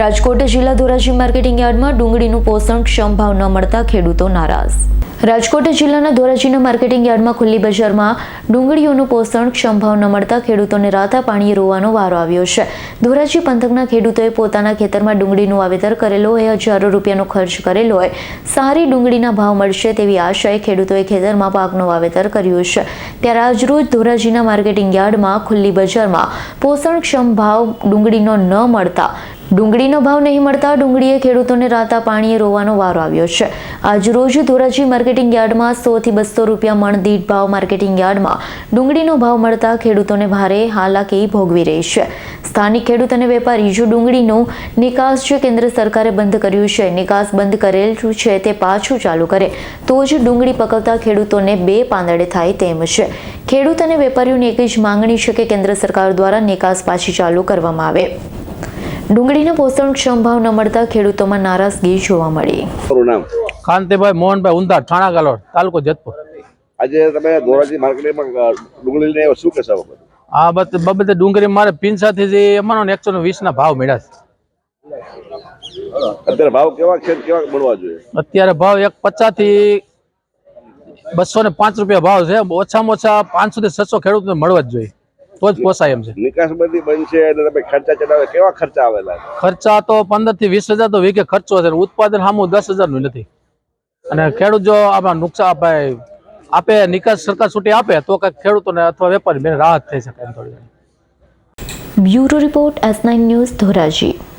રાજકોટ જિલ્લા ધોરાજી માર્કેટિંગ યાર્ડમાં ડુંગળીનું પોષણક્ષમ ભાવ ન મળતા ખેડૂતો નારાજ. રાજકોટ જિલ્લાના ધોરાજીના માર્કેટિંગ યાર્ડમાં ખુલ્લી બજારમાં ડુંગળીઓનું પોષણ ભાવ ન મળતા ખેડૂતોને રાતા પાણીએ રોવાનો વારો આવ્યો છે. ધોરાજી પંથકના ખેડૂતોએ પોતાના ખેતરમાં ડુંગળીનું વાવેતર કરેલો હોય, હજારો રૂપિયાનો ખર્ચ કરેલો હોય, સારી ડુંગળીના ભાવ મળશે તેવી આશાએ ખેડૂતોએ ખેતરમાં પાકનું વાવેતર કર્યું છે. ત્યારે આજરોજ ધોરાજીના માર્કેટિંગ યાર્ડમાં ખુલ્લી બજારમાં પોષણક્ષમ ભાવ ડુંગળીનો ન મળતા ડુંગળીનો ભાવ નહીં મળતા ડુંગળીએ ખેડૂતોને રાતા પાણીએ રોવાનો વારો આવ્યો છે. આજરોજ ધોરાજી માર્કેટિંગ યાર્ડમાં સોથી બસો રૂપિયા મણ દીઠ ભાવ માર્કેટિંગ યાર્ડમાં ડુંગળીનો ભાવ મળતા ખેડૂતોને ભારે હાલાકી ભોગવી રહી છે. સ્થાનિક ખેડૂત અને વેપારી, જો ડુંગળીનો નિકાસ જે કેન્દ્ર સરકારે બંધ કર્યું છે, નિકાસ બંધ કરેલું છે તે પાછું ચાલુ કરે, તો જ ડુંગળી પકવતા ખેડૂતોને બે પાંદડે થાય તેમ છે. ખેડૂત અને વેપારીઓની એક જ માંગણી છે કે કેન્દ્ર સરકાર દ્વારા નિકાસ પાછી ચાલુ કરવામાં આવે. ડુંગળીના પોષણક્ષમ ભાવ ન મળતા ખેડૂતોમાં નારાજગી જોવા મળી. કાંતિભાઈ મોહનભાઈ ઉંધાર થાણા ગાલોડ તાલુકો જેતપુર. આજે તમે ધોરાજી માર્કેટમાં ડુંગળી લઈને શું કહેશો આ બાબતે? આ બાબતે ડુંગળી મારે પિંસાથી જે અમારો ને એકસો વીસ ના ભાવ મળ્યા છે. અત્યારે ભાવ કેવા છે કેવા મળવા જોઈએ? અત્યારે ભાવ એક પચાસથી બસો ને પાંચ રૂપિયા ભાવ છે. ઓછામાં ઓછા પાંચસો થી છસો ખેડૂતને મળવા જ જોઈએ. તો જ પોસાય એમ છે. નિકાસ બધી બનશે છે અને તમે ખર્ચા ચડાવે કેવા ખર્ચા આવેલા? ખર્ચા તો પંદરથી વીસ હજાર તો વીઘે ખર્ચો છે અને ઉત્પાદન સામું દસ હજારનું નથી. અને ખેડૂત જો આમાં નુકસાન ભાઈ આપે નિકાસ સરકાર છૂટી આપે તો કઈ ખેડૂતોને અથવા વેપારી બેને રાહત થઈ શકે એમ થોડી bureau report S nine news Dhoraji.